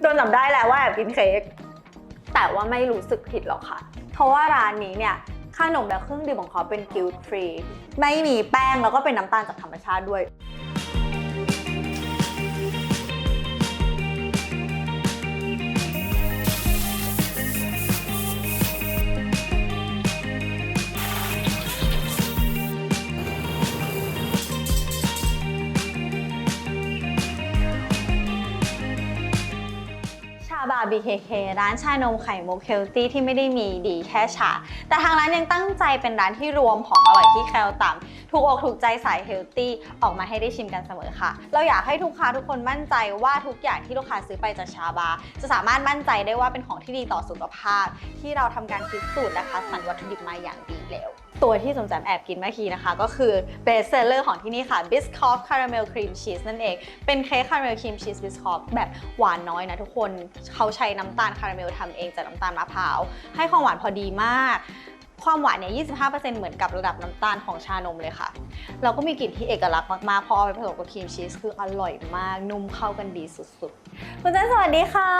โดนจับได้แหละว่าแอบกินเค้กแต่ว่าไม่รู้สึกผิดหรอกค่ะ เพราะว่าร้านนี้เนี่ยขนมและเครื่องดื่มของเขาเป็นกิลต์ฟรีไม่มีแป้งแล้วก็เป็นน้ำตาลจากธรรมชาติด้วยาบา BKK ร้านชานมไข่มุกเฮลตี้ที่ไม่ได้มีดีแค่ชา แต่ทางร้านยังตั้งใจเป็นร้านที่รวมของอร่อยที่แคลต่ำถูกอกถูกใจสายเฮลตี้ออกมาให้ได้ชิมกันเสมอค่ะ เราอยากให้ทุกค้าทุกคนมั่นใจว่าทุกอย่างที่ลูกค้าซื้อไปจากชาบาจะสามารถมั่นใจได้ว่าเป็นของที่ดีต่อสุขภาพ ที่เราทำการพิดสูจน์และคัดสรรวัตถุดิบมาอย่างดีแล้ว ตัวที่สมแจมแอบกินเมื่อกี้นะคะ ก็คือเบสเซลเลอร์ของที่นี่ค่ะ Biscoff Caramel Cream Cheese นั่นเอง เป็นเค้กคาราเมลครีมชีสบิสคอฟแบบหวานน้อยนะทุกคนเขาใช้น้ำตาลคาราเมลทำเองจากน้ำตาลมะพร้าว ให้ความหวานพอดีมาก ความหวานเนี่ย 25%เหมือนกับระดับน้ำตาลของชานมเลยค่ะแล้วก็มีกลิ่นที่เอกลักษณ์มากๆ พอเอาไปผสมกับครีมชีสคืออร่อยมาก นุ่มเข้ากันดีสุดๆ คุณเจนสวัสดีค่ะ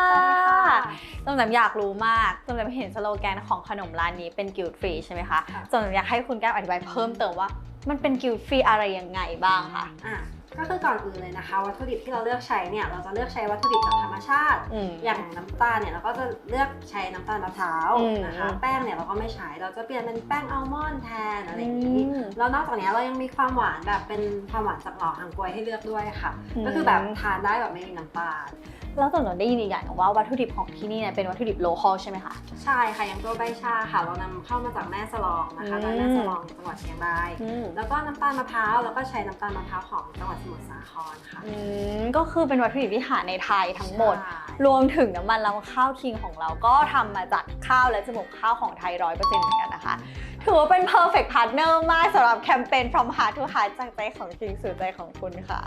จำจำอยากรู้มากจำจำเห็นสโลแกนของขนมร้านนี้เป็นกิลต์ฟรีใช่ไหมคะค่ะจำจำอยากให้คุณแก้วอธิบายเพิ่มเติมว่า มันเป็นกิลต์ฟรีอะไรยังไงบ้างคะอะ ก็คือก่อนอื่นเลยนะคะ วัตถุดิบที่เราเลือกใช้เนี่ยเราจะเลือกใช้วัตถุดิบจากธรรมชาติ อืม อย่างน้ำตาลเนี่ยเราก็จะเลือกใช้น้ำตาลมะพร้าวอืม นะคะ แป้งเนี่ยเราก็ไม่ใช้เราจะเปลี่ยนเป็นแป้งอัลมอนด์แทนอะไรอย่างนี้อืมแล้วนอกจากนี้เรายังมีความหวานแบบเป็นความหวานจากหล่อหางกล้วยให้เลือกด้วยค่ะ อืม ก็คือแบบทานได้แบบไม่มีน้ำตาล แล้วส่วนหนูได้ยินอีกอย่างหนึงว่าวัตถุดิบของที่นี่เนี่ยเป็นวัตถุดิบโลคอลใช่ไหมคะ ใช่ค่ะอย่างตัวใบชาค่ะ เรานำเข้ามาจากแม่สลองนะคะอืมจากแม่สลองจังหวัดเชียงรายแล้วก็น้ำตาลมะพร้าวแล้วก็ใช้น้ำตาลมะพร้าวของจังหวัดสมุทรสาครค่ะอืมก็คือเป็นวัตถุดิบที่หาในไทยทั้งหมด ใช่รวมถึงน้ำมันลำข้าวคิงของเราก็ทำมาจากข้าวและจมูกข้าวของไทยร้อยเปอร์เซ็นต์เหมือนกันนะคะ ถือว่าเป็น perfect partner มากสำหรับแคมเปญ from heart to heart จากใจของจริงสู่ใจของคุณค่ะ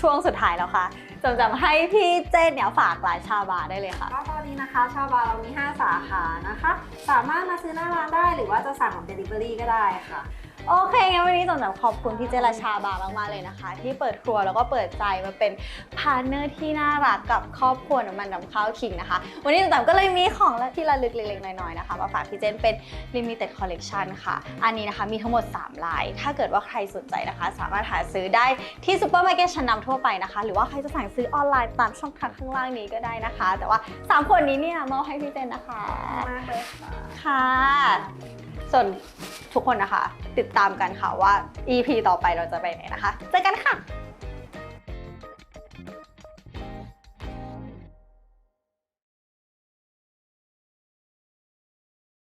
ช่วงสุดท้ายแล้วค่ะ จำจำให้พี่เจนเนี่ยฝากร้านชาบาได้เลยค่ะ ก็ตอนนี้นะคะชาบาร์เรามี 5 สาขานะคะ สามารถมาซื้อหน้าร้านได้หรือว่าจะสั่งแบบ Delivery ก็ได้ค่ะ โอเคงั้นวันนี้จำจำขอบคุณพี่เจราชาบามากๆเลยนะคะ ที่เปิดครัวแล้วก็เปิดใจมาเป็นพาร์ทเนอร์ที่น่ารักกับครอบครัวน้ำมันน้ำข้าวคิงนะคะ วันนี้จำจำก็เลยมีของที่ระลึกเล็กๆน้อยๆนะคะมาฝากพี่เจนเป็น Limited Collection ค่ะ อันนี้นะคะมีทั้งหมด 3 ลาย ถ้าเกิดว่าใครสนใจนะคะ สามารถหาซื้อได้ที่ซูเปอร์มาร์เก็ตชั้นนำทั่วไปนะคะ หรือว่าใครจะสั่งซื้อออนไลน์ตามช่องทางข้างล่างนี้ก็ได้นะคะ แต่ว่าสามขวดนี้เนี่ยมอบให้พี่เจนนะคะมากเลยค่ะค่ะส่วนทุกคนนะคะ ติดตามกันค่ะว่า EP ต่อไปเราจะไปไหนนะคะ เจอกันค่ะ